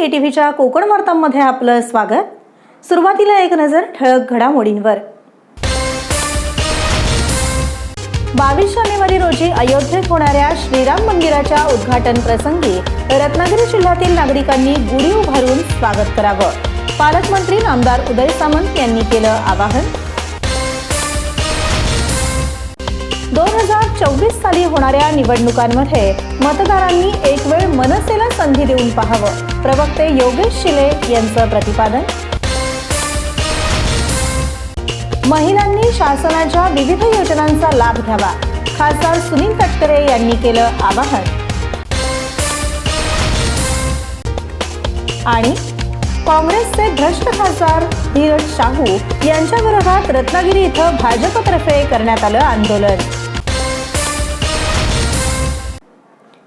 के T व्हीच्या कोकण वार्तांमध्ये आपलं स्वागत. सुरुवातीला एक नजर ठळक घडामोडींवर. बावीस जानेवारी रोजी अयोध्येत होणाऱ्या श्रीराम मंदिराच्या उद्घाटन प्रसंगी रत्नागिरी जिल्ह्यातील नागरिकांनी गुढी उभारून स्वागत करावं. पालकमंत्री नामदार उदय सामंत यांनी केलं आवाहन. दोन हजार चोवीस साली होणाऱ्या निवडणुकांमध्ये मतदारांनी एक वेळ मनसेला संधी देऊन पाहावं. प्रवक्ते योगेश शिले यांचं प्रतिपादन. महिलांनी शासनाच्या विविध योजनांचा लाभ घ्यावा खासदार सुनील तटकरे यांनी केलं आवाहन. आणि काँग्रेसचे भ्रष्ट खासदार धीरज शाहू यांच्या विरोधात रत्नागिरी इथं भाजपतर्फे करण्यात आलं आंदोलन.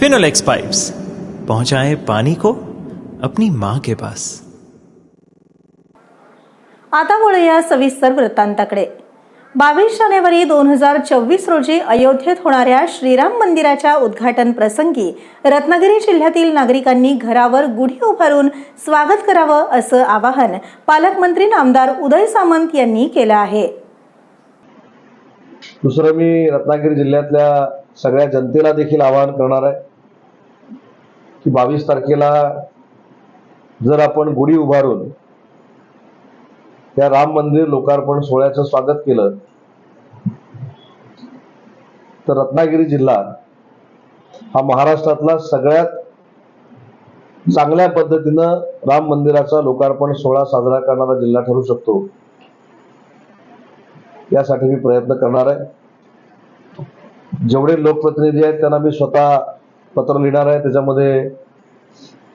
फिनोलेक्स पाइप्स पहुंचाए पानी को अपनी माँ के पास। आता वळूया सविस्तर वृत्तांताकडे. बावीस जानेवारी दोन हजार चोवीस रोजी अयोध्येत होणाऱ्या श्रीराम मंदिराच्या उद्घाटन प्रसंगी रत्नागिरी जिल्ह्यातील नागरिकांनी घरावर गुढी उभारून स्वागत करावं असं आवाहन पालकमंत्री नामदार उदय सामंत यांनी केलं आहे. दुसरं मी रत्नागिरी जिल्ह्यातल्या सगळ्या जनतेला देखील आवाहन करणार आहे. की बावीस तारखेला जर आपण गुढी उभारून त्या राम मंदिर लोकार्पण सोहळ्याचं स्वागत केलं तर रत्नागिरी जिल्हा हा महाराष्ट्रातला सगळ्यात चांगल्या पद्धतीनं राम मंदिराचा लोकार्पण सोहळा साजरा करणारा जिल्हा ठरू शकतो. यासाठी मी प्रयत्न करणार आहे. जेवढे लोकप्रतिनिधी आहेत त्यांना मी स्वतः पत्र लिहिणार आहे. त्याच्यामध्ये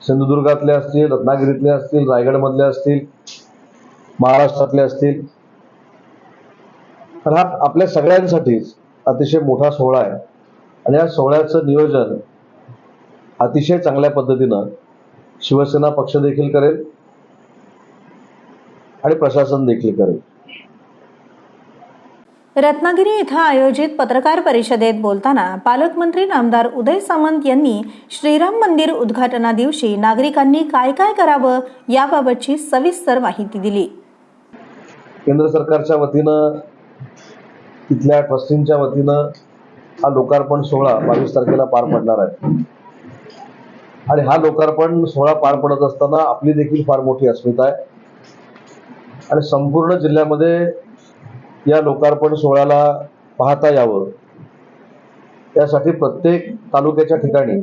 सिंधुदुर्गातले असतील रत्नागिरीतले असतील रायगडमधले असतील महाराष्ट्रातले असतील. तर हा आपल्या सगळ्यांसाठीच अतिशय मोठा सोहळा आहे. आणि या सोहळ्याचं नियोजन अतिशय चांगल्या पद्धतीनं शिवसेना पक्ष देखील करेल आणि प्रशासन देखील करेल. रत्नागिरी इथं आयोजित पत्रकार परिषदेत बोलताना पालकमंत्री नामदार उदय सामंत यांनी श्रीराम मंदिर उद्घाटना दिवशी नागरिकांनी काय काय करावं याबाबतची सविस्तर माहिती दिली. केंद्र सरकारच्या वतीनं तिथल्या ट्रस्टींच्या वतीनं हा लोकार्पण सोहळा बावीस तारखेला पार पडणार आहे. आणि हा लोकार्पण सोहळा पार पडत असताना आपली देखील फार मोठी अस्मिता आहे. आणि संपूर्ण जिल्ह्यामध्ये या लोकार्पण सोहळ्याला पाहता यावं. यासाठी प्रत्येक तालुक्याच्या ठिकाणी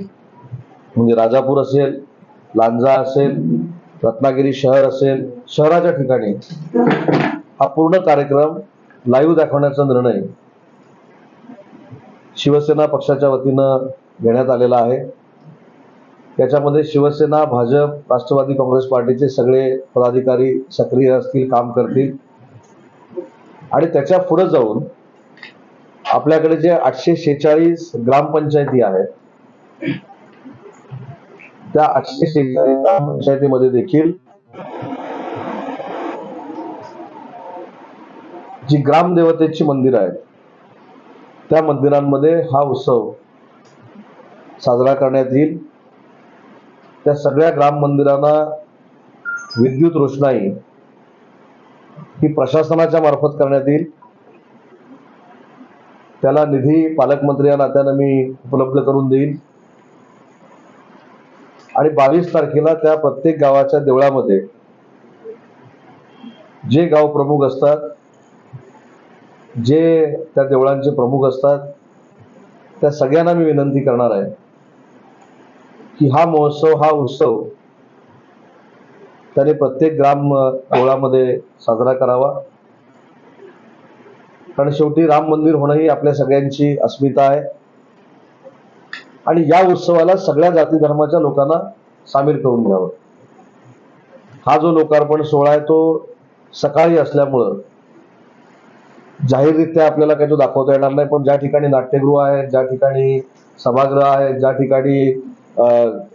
म्हणजे राजापूर असेल लांजा असेल रत्नागिरी शहर असेल शहराच्या ठिकाणी हा पूर्ण कार्यक्रम लाईव्ह दाखवण्याचा निर्णय शिवसेना पक्षाच्या वतीनं घेण्यात आलेला आहे. त्याच्यामध्ये शिवसेना भाजप राष्ट्रवादी काँग्रेस पार्टीचे सगळे पदाधिकारी सक्रिय असतील काम करतील. आणि त्याच्या पुढे जाऊन आपल्याकडे जे आठशे शेचाळीस ग्रामपंचायती आहेत त्या आठशे शेचाळीस ग्रामपंचायतीमध्ये देखील जी ग्रामदेवतेची मंदिरं आहेत त्या मंदिरांमध्ये हा उत्सव साजरा करण्यात येईल. त्या सगळ्या ग्राम मंदिरांना विद्युत रोषणाई ही प्रशासनाच्या मार्फत करण्यात येईल. त्याला निधी पालकमंत्री या नात्यानं मी उपलब्ध करून देईल आणि बावीस तारखेला त्या प्रत्येक गावाच्या देवळामध्ये जे गाव प्रमुख असतात जे त्या देवळांचे प्रमुख असतात त्या सगळ्यांना मी विनंती करणार आहे की हा महोत्सव हा उत्सव त्याने प्रत्येक ग्राम अ, देवळामध्ये साजरा करावा. कारण शेवटी राम मंदिर होणं ही आपल्या सगळ्यांची अस्मिता आहे. आणि या उत्सवाला सगळ्या जाती धर्माच्या लोकांना सामील करून घ्यावं. हा जो लोकार्पण सोहळा आहे तो सकाळी असल्यामुळं जाहीररित्या आपल्याला काही तो दाखवता येणार नाही. पण ज्या ठिकाणी नाट्यगृह आहे ज्या ठिकाणी सभागृह आहे ज्या ठिकाणी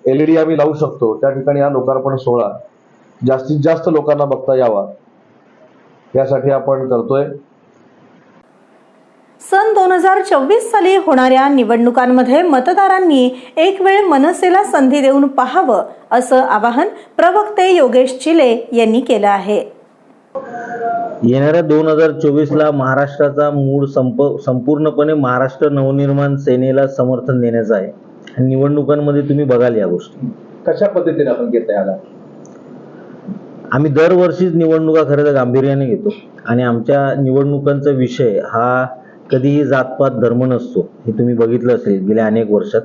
एलईडी आम्ही लावू शकतो त्या ठिकाणी हा लोकार्पण सोहळा जास्तीत जास्त लोकांना बघता यावा. यासाठी आपण करतोय. सन दोन हजार चोवीस साली होणाऱ्या निवडणुकांमध्ये मतदारांनी एक वेळ मनसेला संधी देऊन पाहावं असं आवाहन प्रवक्ते योगेश चिले यांनी केलं आहे. येणाऱ्या दोन हजार चोवीसला महाराष्ट्राचा मूळ संप संपूर्णपणे महाराष्ट्र नवनिर्माण सेनेला समर्थन देण्याचं आहे. आणि निवडणुकांमध्ये तुम्ही बघाल या गोष्टी. कशा पद्धतीने आपण घेता आला आम्ही दरवर्षीच निवडणुका खरं तर गांभीर्याने घेतो. आणि आमच्या निवडणुकांचा विषय हा कधीही जातपात धर्म नसतो हे तुम्ही बघितलं असेल गेल्या अनेक वर्षात.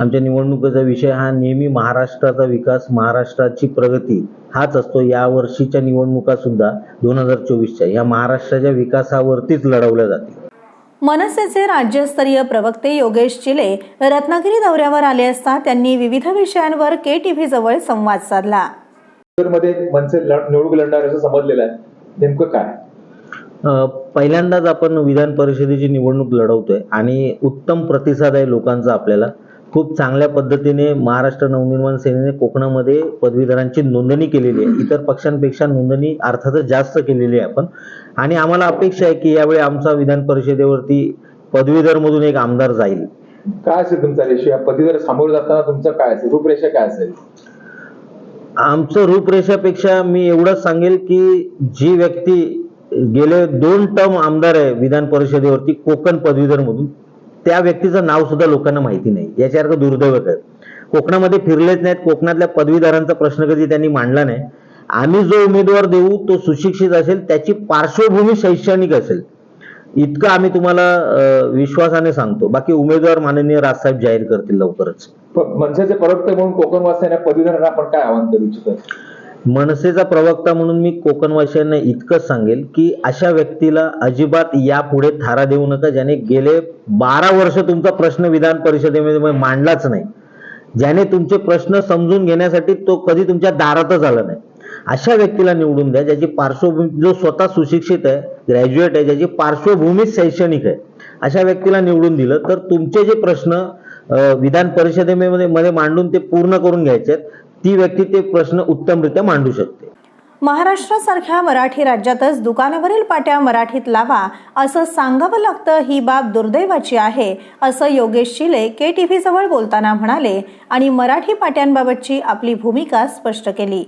आमच्या निवडणुकीचा विषय हा नेहमी महाराष्ट्राचा विकास महाराष्ट्राची प्रगती हाच असतो. या वर्षीच्या निवडणुका सुद्धा दोन हजार चोवीसच्या या महाराष्ट्राच्या विकासावरतीच लढवल्या जातील. मनसेचे राज्यस्तरीय प्रवक्ते योगेश चिले रत्नागिरी दौऱ्यावर आले असता त्यांनी विविध विषयांवर के टीव्ही जवळ संवाद साधला. मध्ये मनसे निवडणूक लढणार असं समजलेलं आहे. नेमकं काय? पहिल्यांदाच आपण विधान परिषदेची निवडणूक लढवतोय आणि उत्तम प्रतिसाद आहे लोकांचा आपल्याला. खूप चांगल्या पद्धतीने महाराष्ट्र नवनिर्माण सेनेने कोकणामध्ये पदवीधरांची नोंदणी केलेली आहे. इतर पक्षांपेक्षा नोंदणी अर्थातच जास्त केलेली आहे आपण. आणि आम्हाला अपेक्षा आहे की यावेळी आमचा विधान परिषदेवरती पदवीधरमधून एक आमदार जाईल. काय असेल तुमचा या पद्धतीवर सामोरं जाताना तुमचं काय असेल? रूपरेषा काय असेल? आमचं रूपरेषापेक्षा मी एवढंच सांगेल की जी व्यक्ती गेले दोन टर्म आमदार आहे विधान परिषदेवरती कोकण पदवीधरमधून त्या व्यक्तीचं नाव सुद्धा लोकांना माहिती नाही. याच्यासारखं दुर्दैवत आहे. कोकणामध्ये फिरलेच नाहीत कोकणातल्या पदवीधरांचा प्रश्न कधी त्यांनी मांडला नाही. आम्ही जो उमेदवार देऊ तो सुशिक्षित असेल त्याची पार्श्वभूमी शैक्षणिक असेल. इतकं आम्ही तुम्हाला विश्वासाने सांगतो. बाकी उमेदवार माननीय राजसाहेब जाहीर करतील लवकरच. मनसेचे प्रवक्ते म्हणून कोकणवासियांना पदवीधरांना आपण काय आवाहन करू इच्छितो? मनसेचा प्रवक्ता म्हणून मी कोकणवासियांना इतकं सांगेल की अशा व्यक्तीला अजिबात यापुढे थारा देऊ नका ज्याने गेले बारा वर्ष तुमचा प्रश्न विधान परिषदेमध्ये मांडलाच नाही. ज्याने तुमचे प्रश्न समजून घेण्यासाठी तो कधी तुमच्या दारातच आला नाही. अशा व्यक्तीला निवडून द्या ज्याची पार्श्वभूमी जो स्वतः सुशिक्षित आहे ग्रॅज्युएट आहे ज्याची पार्श्वभूमी शैक्षणिक आहे अशा व्यक्तीला निवडून दिलं तर तुमचे जे प्रश्न विधान परिषदेमध्ये मध्ये मांडून ते पूर्ण करून घ्यायचे ती व्यक्ती ते प्रश्न उत्तमरित्या मांडू शकते. महाराष्ट्रासारख्या मराठी राज्यातच दुकानावरील पाट्या मराठीत लावा असं सांगावं लागतं ही बाब दुर्दैवाची आहे असं योगेश शिले के टीव्ही जवळ बोलताना म्हणाले आणि मराठी पाट्यांबाबतची आपली भूमिका स्पष्ट केली.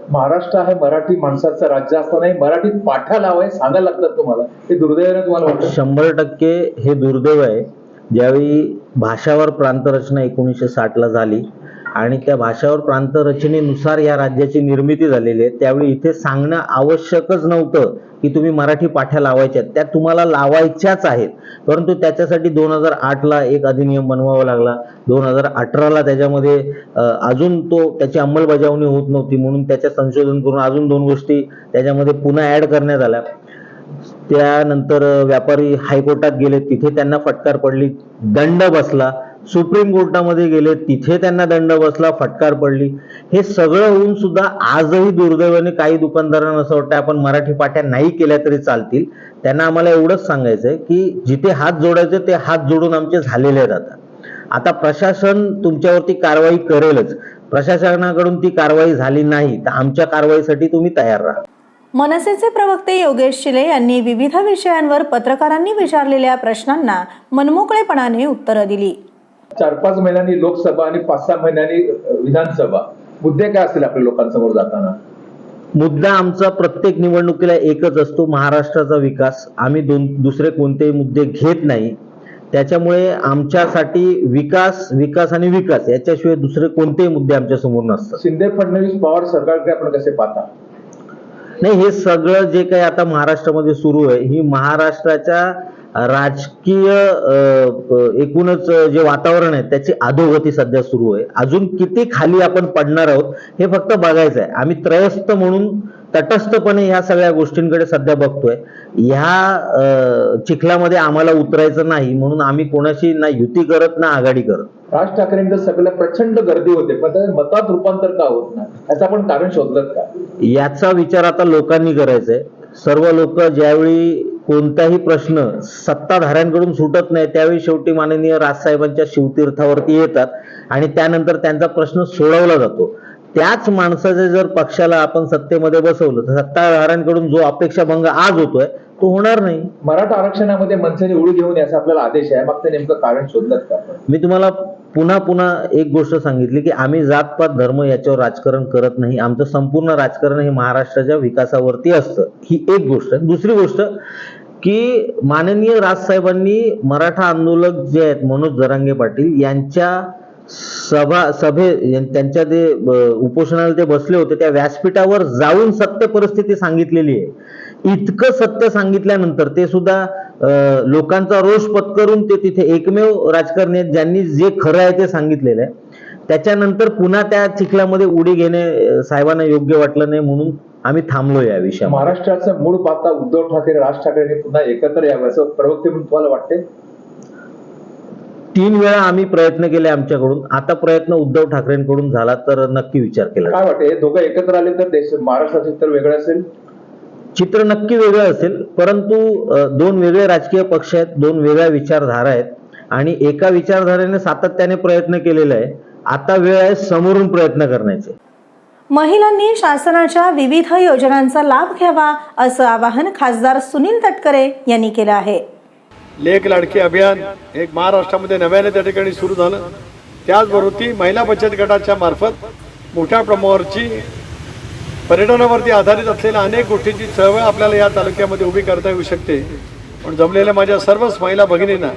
महाराष्ट्र आहे मराठी माणसाचं राज्य असतानाही मराठीत पाठा लावाय सांगायला लागतात तुम्हाला. हे दुर्दैवाने तुम्हाला शंभर टक्के हे दुर्दैव आहे. ज्यावेळी भाषावर प्रांतरचना एकोणीसशे साठला झाली आणि त्या भाषावर प्रांतरचनेनुसार या राज्याची निर्मिती झालेली आहे. त्यावेळी इथे सांगणं आवश्यकच नव्हतं की तुम्ही मराठी पाठ्या लावायच्या त्या तुम्हाला लावायच्याच आहेत. परंतु त्याच्यासाठी दोन हजार आठला एक अधिनियम बनवावा लागला. दोन हजार अठराला त्याच्यामध्ये अजून तो त्याची अंमलबजावणी होत नव्हती म्हणून त्याच्या संशोधन करून अजून दोन गोष्टी त्याच्यामध्ये पुन्हा ॲड करण्यात आल्या. त्यानंतर व्यापारी हायकोर्टात गेले तिथे त्यांना फटकार पडली दंड बसला. सुप्रीम कोर्टामध्ये गेले तिथे त्यांना दंड बसला फटकार पडली. हे सगळं होऊन सुद्धा आजही दुर्दैवाने काही दुकानदारांना असं वाटतं आपण मराठी पाट्या नाही केल्या तरी चालतील. त्यांना आम्हाला एवढंच सांगायचं आहे की जिथे हात जोडायचे ते हात जोडून आमचे झालेले आहेत आता आता प्रशासन तुमच्यावरती कारवाई करेलच. प्रशासनाकडून ती कारवाई झाली नाही तर आमच्या कारवाईसाठी तुम्ही तयार राहा. मनसेचे प्रवक्ते योगेश शिले यांनी विविध विषयांवर पत्रकारांनी विचारलेल्या प्रश्नांना मनमोकळेपणाने उत्तरं दिली. चार पाच महिन्यांनी लोकसभा आणि पाच सहा महिन्यांनी विधानसभा. मुद्दे काय असतील आपल्या लोकांसमोर जाताना? मुद्दा आमचा प्रत्येक निवडणुकीला एकच असतो महाराष्ट्राचा विकास. आम्ही दोन दुसरे कोणतेही मुद्दे घेत नाही. त्याच्यामुळे आमच्यासाठी विकास विकास आणि विकास याच्याशिवाय दुसरे कोणतेही मुद्दे आमच्यासमोर नसतात. शिंदे फडणवीस पवार सरकारकडे आपण कसे पाहता? नाही हे सगळं जे काही आता महाराष्ट्रामध्ये सुरू आहे ही महाराष्ट्राच्या राजकीय एकूणच जे वातावरण आहे त्याची अधोगती सध्या सुरू आहे. अजून किती खाली आपण पडणार आहोत हे फक्त बघायचं आहे. आम्ही त्रयस्थ म्हणून तटस्थपणे ह्या सगळ्या गोष्टींकडे सध्या बघतोय. ह्या चिखलामध्ये आम्हाला उतरायचं नाही म्हणून आम्ही कोणाशी ना युती करत ना आघाडी करत. राज ठाकरेंचं सगळं प्रचंड गर्दी होते पण त्याचं मतात रूपांतर का होत नाही? याचं आपण कारण शोधलं का? याचा विचार आता लोकांनी करायचा आहे सर्व लोक ज्यावेळी कोणताही प्रश्न सत्ताधाऱ्यांकडून सुटत नाही त्यावेळी शेवटी माननीय राजसाहेबांच्या शिवतीर्थावरती येतात आणि त्यानंतर त्यांचा प्रश्न सोडवला जातो. त्याच माणसाचे जर पक्षाला आपण सत्तेमध्ये बसवलं तर सत्ताधाऱ्यांकडून जो अपेक्षाभंग आज होतोय तो होणार नाही. मराठा आरक्षणामध्ये मनसेने उडी घेऊन याचा आपल्याला आदेश आहे. मग ते नेमकं कारण शोधलं का मी तुम्हाला पुन्हा पुन्हा एक गोष्ट सांगितली की आम्ही जातपात धर्म याच्यावर राजकारण करत नाही. आमचं संपूर्ण राजकारण हे महाराष्ट्राच्या विकासावरती असतं. ही एक गोष्ट. दुसरी गोष्ट की माननीय राजसाहेबांनी मराठा आंदोलक जे आहेत मनोज जरांगे पाटील यांच्या सभा सभे त्यांच्या ते उपोषणाला ते बसले होते त्या व्यासपीठावर जाऊन सत्य परिस्थिती सांगितलेली आहे. इतकं सत्य सांगितल्यानंतर ते सुद्धा लोकांचा रोष पत्करून ते तिथे एकमेव राजकारणी आहेत ज्यांनी जे खरं आहे ते सांगितलेलं आहे. त्याच्यानंतर पुन्हा त्या चिखलामध्ये उडी घेणे साहेबांना योग्य वाटलं नाही म्हणून आम्ही थांबलो या विषयावर महाराष्ट्राचं मूळ पाहता उद्धव ठाकरे राज ठाकरेंनी पुन्हा एकत्र यावं असं प्रवक्ते म्हणून तुम्हाला वाटते तीन वेळा आम्ही प्रयत्न केले आमच्याकडून. आता प्रयत्न उद्धव ठाकरेंकडून झाला तर नक्की विचार केला. काय वाटते दोघं एकत्र आले तर देश महाराष्ट्राचं चित्र वेगळं असेल? चित्र नक्की वेगळं असेल परंतु दोन वेगळे राजकीय पक्ष आहेत दोन वेगळ्या विचारधारा आहेत आणि एका विचारधारेने सातत्याने प्रयत्न केलेला आहे. आता वेळ आहे समोरून प्रयत्न करण्याचे. महिलांनी शासनाच्या विविध योजनांचा लाभ घ्यावा असं आवाहन खासदार सुनील तटकरे यांनी केलं आहे. लेख लाडकी अभियान एक महाराष्ट्रामध्ये नव्याने त्या ठिकाणी सुरू झालं. त्याचबरोबर ती महिला बचत गटाच्या मार्फत मोठ्या प्रमाणावरची पर्यटनावरती आधारित असलेल्या अनेक गोष्टींची चळवळ आपल्याला या तालुक्यामध्ये उभी करता येऊ शकते. पण जमलेल्या माझ्या सर्वच महिला भगिनींना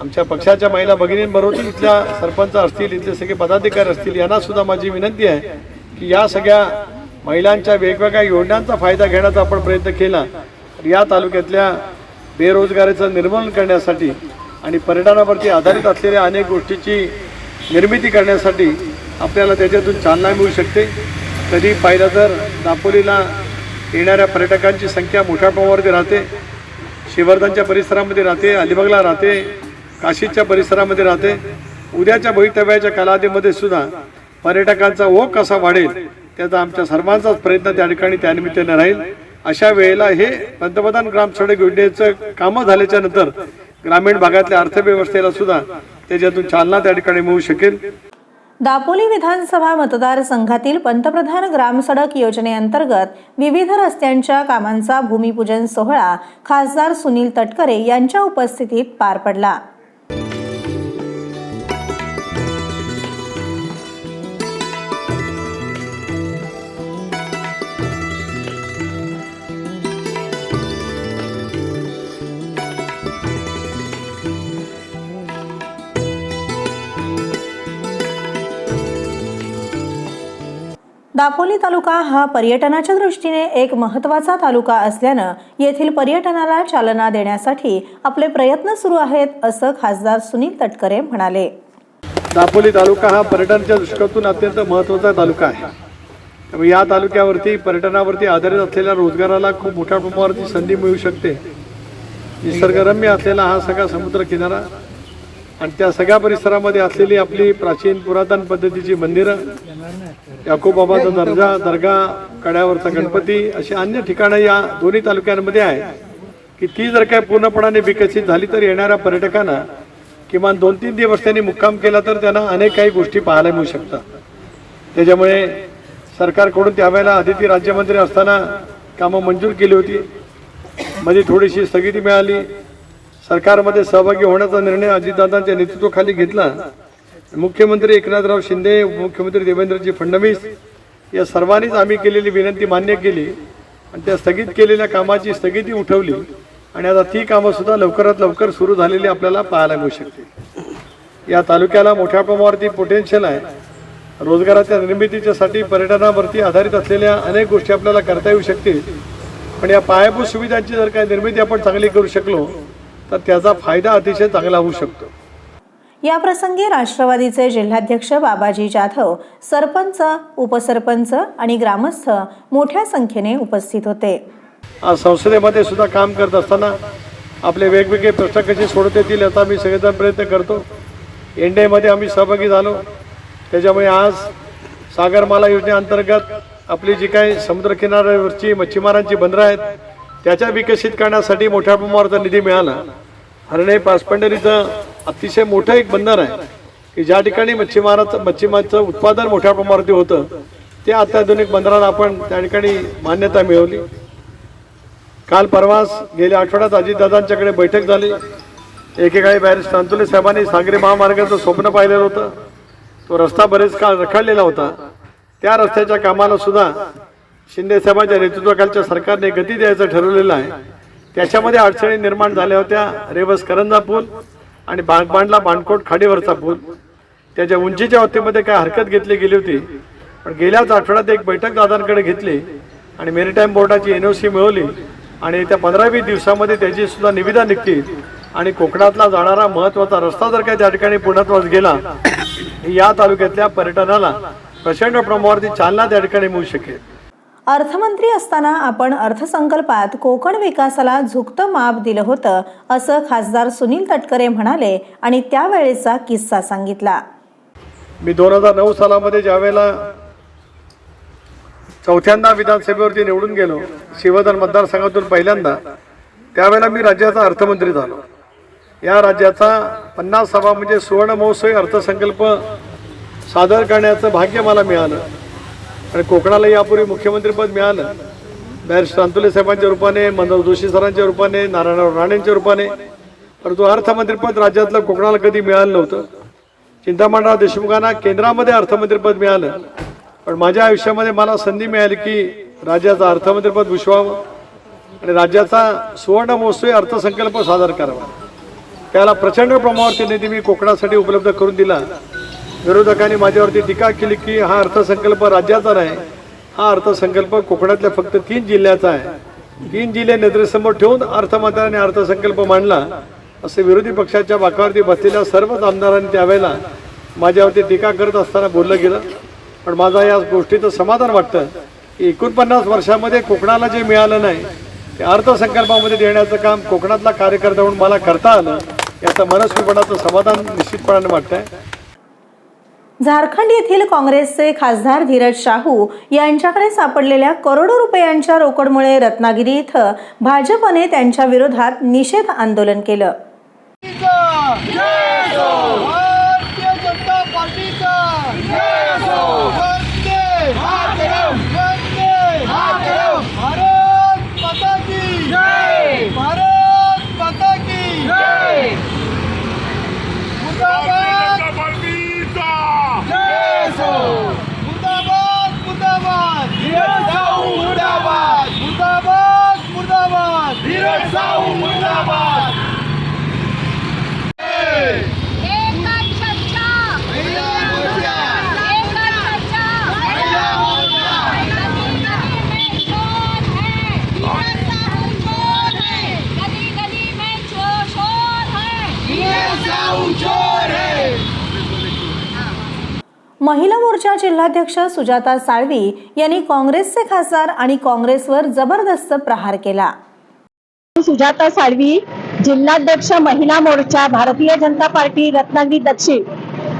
आमच्या पक्षाच्या महिला भगिनींबरोबर इथल्या सरपंच असतील इथले सगळे पदाधिकारी असतील यांना सुद्धा माझी विनंती आहे की या सगळ्या महिलांच्या वेगवेगळ्या योजनांचा फायदा घेण्याचा आपण प्रयत्न केला. तर या तालुक्यातल्या बेरोजगारीचं निर्मूलन करण्यासाठी आणि पर्यटनावरती आधारित असलेल्या अनेक गोष्टीची निर्मिती करण्यासाठी आपल्याला त्याच्यातून चालना मिळू शकते. कधी पाहिलं तर दापोलीला येणाऱ्या पर्यटकांची संख्या मोठ्या प्रमाणावरती राहते. शिवर्धनच्या परिसरामध्ये राहते अलिबागला राहते काशीच्या परिसरामध्ये राहते. उद्याच्या भवितव्याच्या कालावधीमध्ये सुद्धा पर्यटकांचा ओघ कसा वाढेल त्याचा आमच्या सर्वांचाच प्रयत्न त्या ठिकाणी त्यानिमित्ताने राहील. अशा वेळेला हे पंतप्रधान ग्राम सडक योजनेचं कामं झाल्याच्यानंतर ग्रामीण भागातल्या अर्थव्यवस्थेला सुद्धा त्याच्यातून चालना त्या ठिकाणी मिळू शकेल. दापोली विधानसभा मतदारसंघातील पंतप्रधान ग्राम सडक योजनेअंतर्गत विविध रस्त्यांच्या कामांचा भूमिपूजन सोहळा खासदार सुनील तटकरे यांच्या उपस्थितीत पार पडला. दापोली तालुका हा पर्यटनाच्या दृष्टीने एक महत्त्वाचा तालुका असल्यानं येथील पर्यटनाला चालना देण्यासाठी आपले प्रयत्न सुरू आहेत असं खासदार सुनील तटकरे म्हणाले. दापोली तालुका हा पर्यटनाच्या दृष्टीतून अत्यंत महत्त्वाचा तालुका आहे. त्यामुळे या तालुक्यावरती पर्यटनावरती आधारित असलेल्या रोजगाराला खूप मोठ्या प्रमाणावरती संधी मिळू शकते. निसर्गरम्य असलेला हा सगळा समुद्र किनारा आणि त्या सगळ्या परिसरामध्ये असलेली आपली प्राचीन पुरातन पद्धतीची मंदिरं याकोबाबाचा दर्जा दर्गा कड्यावरचा गणपती अशी अन्य ठिकाणं या दोन्ही तालुक्यांमध्ये आहे की ती जर काय पूर्णपणाने विकसित झाली तर येणाऱ्या पर्यटकांना किमान दोन तीन दिवस त्यांनी मुक्काम केला तर त्यांना अनेक काही गोष्टी पाहायला मिळू शकतात. त्याच्यामुळे सरकारकडून त्यावेळेला अदिती राज्यमंत्री असताना कामं मंजूर केली होती. मध्ये थोडीशी स्थगिती मिळाली. सरकारमध्ये सहभागी होण्याचा निर्णय अजितदादांच्या नेतृत्वाखाली घेतला. मुख्यमंत्री एकनाथराव शिंदे मुख्यमंत्री देवेंद्रजी फडणवीस या सर्वांनीच आम्ही केलेली विनंती मान्य केली आणि त्या स्थगित केलेल्या कामाची स्थगिती उठवली आणि आता ती कामंसुद्धा लवकरात लवकर सुरू झालेली आपल्याला पाहायला मिळू शकते या तालुक्याला मोठ्या प्रमाणावरती पोटेन्शियल आहे. रोजगाराच्या निर्मितीच्यासाठी पर्यटनावरती आधारित असलेल्या अनेक गोष्टी आपल्याला करता येऊ शकतील. पण या पायाभूत सुविधांची जर काही निर्मिती आपण चांगली करू शकलो तर त्याचा फायदा अतिशय चांगला होऊ शकतो. या प्रसंगी राष्ट्रवादीचे जिल्हाध्यक्ष बाबाजी जाधव सरपंच उपसरपंच आणि ग्रामस्थ मोठ्या संख्येने उपस्थित होते. संसदेमध्ये सुद्धा काम करत असताना आपले वेगवेगळे प्रश्न कसे सोडता येतील याचा आम्ही सगळेजण प्रयत्न करतो. एन डी एमध्ये आम्ही सहभागी झालो. त्याच्यामुळे आज सागरमाला योजनेअंतर्गत आपली जी काही समुद्रकिनाऱ्यावरची मच्छीमारांची बंदरं आहेत त्याच्या विकसित करण्यासाठी मोठ्या प्रमाणावर निधी मिळाला. हरणे पासपंढरीचं अतिशय मोठं एक बंदर आहे की ज्या ठिकाणी मच्छीमाराचं मच्छीमारचं उत्पादन मोठ्या प्रमाणावरती होतं ते अत्याधुनिक बंदराला आपण त्या ठिकाणी मान्यता मिळवली. काल परवास गेल्या आठवड्यात अजितदादांच्याकडे बैठक झाली. एकेकाळी बॅरिस्टर अंतुले साहेबांनी सागरी महामार्गाचं स्वप्न पाहिलेलं होतं. तो रस्ता बरेच काळ रखडलेला होता. त्या रस्त्याच्या कामाला सुद्धा शिंदे साहेबांच्या नेतृत्वाखालच्या सरकारने गती द्यायचं ठरवलेलं आहे. त्याच्यामध्ये अडचणी निर्माण झाल्या होत्या. रेवस करंजा पूल आणि बागबांडला बाणकोट खाडीवरचा पूल. त्याच्या उंचीच्या वतीमध्ये काय हरकत घेतली गेली होती. पण गेल्याच आठवड्यात एक बैठक दादांकडे घेतली आणि मेरीटाईम बोर्डाची एन ओ सी मिळवली आणि त्या पंधरा वीस दिवसामध्ये त्याची सुद्धा निविदा निघतील आणि कोकणातला जाणारा महत्त्वाचा रस्ता जर काय त्या ठिकाणी पूर्णत्वास गेला या तालुक्यातल्या पर्यटनाला प्रचंड प्रमाणावरती चालना त्या ठिकाणी मिळू शकेल. अर्थमंत्री असताना आपण अर्थसंकल्पात कोकण विकासाला झुकतं माप दिलं होतं असं खासदार सुनील तटकरे म्हणाले आणि त्यावेळेचा किस्सा सांगितला. मी दोन हजार नऊ सालामध्ये ज्यावेळेला चौथ्यांदा विधानसभेवरती निवडून गेलो शिवधन मतदारसंघातून पहिल्यांदा त्यावेळेला मी राज्याचा अर्थमंत्री झालो. या राज्याचा पन्नास सभा म्हणजे सुवर्ण महोत्सवी अर्थसंकल्प सादर करण्याचं भाग्य मला मिळालं. आणि कोकणाला यापूर्वी मुख्यमंत्रीपद मिळालं. बॅरिस्टर अंतुले साहेबांच्या रूपाने मनोज जोशी सरांच्या रूपाने नारायणराव राणेंच्या रूपाने. परंतु अर्थमंत्रीपद राज्यातलं कोकणाला कधी मिळालं नव्हतं. चिंतामणराव देशमुखांना केंद्रामध्ये अर्थमंत्रीपद मिळालं. पण माझ्या आयुष्यामध्ये मला संधी मिळाली की राज्याचं अर्थमंत्रीपद भूषवावं आणि राज्याचा सुवर्ण महोत्सवी अर्थसंकल्प सादर करावा. त्याला प्रचंड प्रमाणावरती निधी मी कोकणासाठी उपलब्ध करून दिला. विरोधकांनी माझ्यावरती टीका केली की हा अर्थसंकल्प राज्याचा नाही. हा अर्थसंकल्प कोकणातल्या फक्त तीन जिल्ह्याचा आहे. तीन जिल्हे नजरेसमोर ठेवून अर्थमंत्र्यांनी अर्थसंकल्प मांडला असे विरोधी पक्षाच्या बाकावरती बसलेल्या सर्वच आमदारांनी त्यावेळेला माझ्यावरती टीका करत असताना बोललं गेलं. पण माझा या गोष्टीचं समाधान वाटतं की एकोणपन्नास वर्षामध्ये कोकणाला जे मिळालं नाही ते अर्थसंकल्पामध्ये देण्याचं काम कोकणातला कार्यकर्ता म्हणून मला करता आलं याचं मनस्वीपणाचं समाधान निश्चितपणाने आहे झारखंड येथील काँग्रेसचे खासदार धीरज शाहू यांच्याकडे सापडलेल्या करोडो रुपयांच्या रोकडमुळे रत्नागिरी इथं भाजपने त्यांच्या विरोधात निषेध आंदोलन केलं भारतीय जनता पार्टीचा वंदे वंदे भारत माता की भारत माता की मुर्दाबाद मुर्दाबाद मुर्दाबाद मुर्दाबाद मुर्दाबाद मुर्दाबाद मुर्दाबाद एकच चर्चा महिला मोर्चा एकच चर्चा महिला मोर्चा गली गली में चोर शोर है धीरज साहू चोर है महिला मोर्चा जिल्हाध्यक्ष सुजाता साळवी यांनी काँग्रेसचे खासदार आणि काँग्रेसवर जबरदस्त प्रहार केला. सुजाता साळवी जिल्हाध्यक्ष महिला मोर्चा भारतीय जनता पार्टी रत्नागिरी दक्षिण.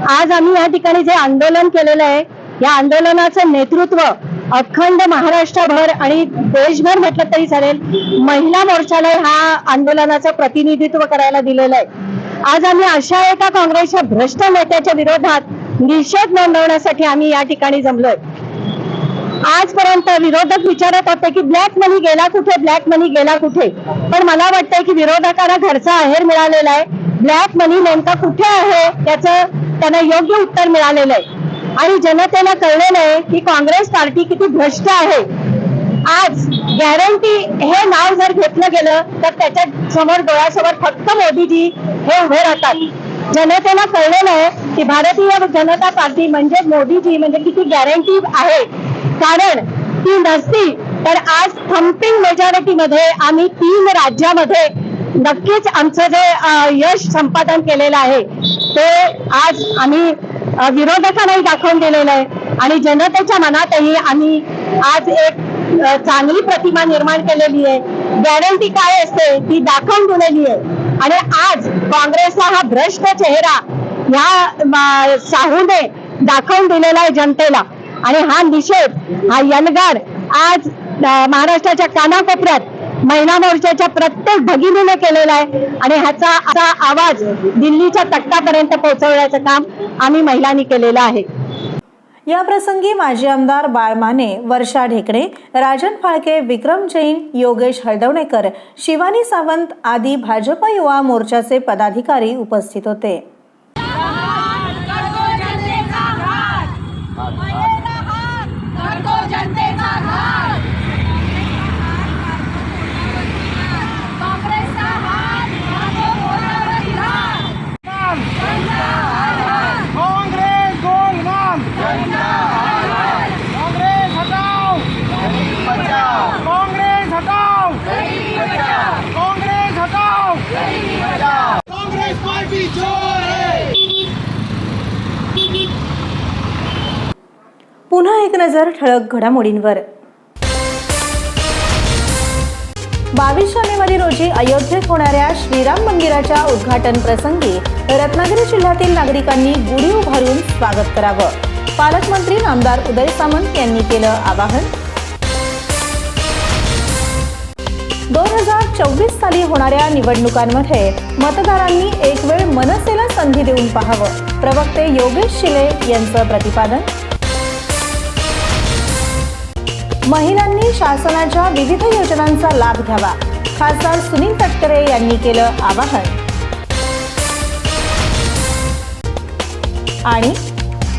आज आम्ही या ठिकाणी जे आंदोलन केलेलं आहे या आंदोलनाचं नेतृत्व अखंड महाराष्ट्रभर आणि देशभर म्हटलं तरी चालेल महिला मोर्चाला हा आंदोलनाचं प्रतिनिधित्व करायला दिलेलं आहे. आज आम्ही अशा एका काँग्रेसच्या भ्रष्ट नेत्याच्या विरोधात निषेध नोंदवण्यासाठी आम्ही या ठिकाणी जमलोय. आजपर्यंत विरोधक विचारत होते की ब्लॅक मनी गेला कुठे? ब्लॅक मनी गेला कुठे? पण मला वाटतंय की विरोधकांना घरचा आहेर मिळालेला आहे. ब्लॅक मनी नेमका कुठे आहे? त्याचं त्यांना योग्य उत्तर मिळालेलं आहे. आणि जनतेला कळलेलं आहे की काँग्रेस पार्टी किती भ्रष्ट आहे. आज गॅरंटी हे नाव जर घेतलं गेलं तर त्याच्यासमोर डोळ्यासमोर फक्त मोदीजी हे उभे राहतात. जनतेला कळलेलं आहे की भारतीय जनता पार्टी म्हणजे मोदीजी म्हणजे किती गॅरंटी आहे. कारण ती नसती. तर आज थम्पिंग मेजॉरिटी मध्ये आम्ही तीन राज्यामध्ये नक्कीच आमचं जे यश संपादन केलेलं आहे ते आज आम्ही विरोधकांनाही दाखवून दिलेलं आहे. आणि जनतेच्या मनातही आम्ही आज एक चांगली प्रतिमा निर्माण केलेली आहे. गॅरंटी काय असते ती दाखवून दिलेली आहे. आणि आज काँग्रेसचा हा भ्रष्ट चेहरा ह्या साहूने दाखवून दिलेला आहे जनतेला. आणि हा निषेध हा यनगार आज महाराष्ट्राच्या कानाकोपऱ्यात महिला मोर्चाच्या प्रत्येक भगिनीने केलेला आहे. आणि ह्याचा असा आवाज दिल्लीच्या तख्तापर्यंत पोहोचवण्याचं काम आम्ही महिलांनी केलेलं आहे. या प्रसंगी माजी आमदार बाळ माने वर्षा ढेकणे राजन फाळके विक्रम जैन योगेश हळदवणेकर शिवानी सावंत आदी भाजप युवा मोर्चाचे पदाधिकारी उपस्थित होते करतो जनतेचा घात महिलेला हात करतो जनतेचा घात काँग्रेसचा हात करतो पोटावरील हात. कांग्रेस गोलमाल कांग्रेस हटाओ कांग्रेस हटाओ कांग्रेस हटाओ कांग्रेस पार्टी चोर है पुन्हा एक नजर ठळक घडामोडींवर. बावीस जानेवारी रोजी अयोध्येत होणाऱ्या श्रीराम मंदिराच्या उद्घाटन प्रसंगी रत्नागिरी जिल्ह्यातील नागरिकांनी गुढी उभारून स्वागत करावं. पालकमंत्री नामदार उदय सामंत यांनी केलं आवाहन. दोन हजार चोवीस साली होणाऱ्या निवडणुकांमध्ये मतदारांनी एक वेळ मनसेला संधी देऊन पाहावं. प्रवक्ते योगेश शिले यांचं प्रतिपादन. महिलांनी शासनाच्या विविध योजनांचा लाभ घ्यावा. खासदार सुनील तटकरे यांनी केलं आवाहन. आणि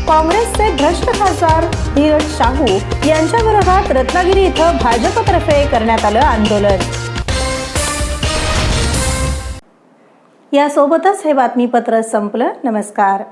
काँग्रेसचे भ्रष्ट खासदार धीरज शाहू यांच्या विरोधात रत्नागिरी इथं भाजपतर्फे करण्यात आलं आंदोलन. यासोबतच हे बातमीपत्र संपलं. नमस्कार.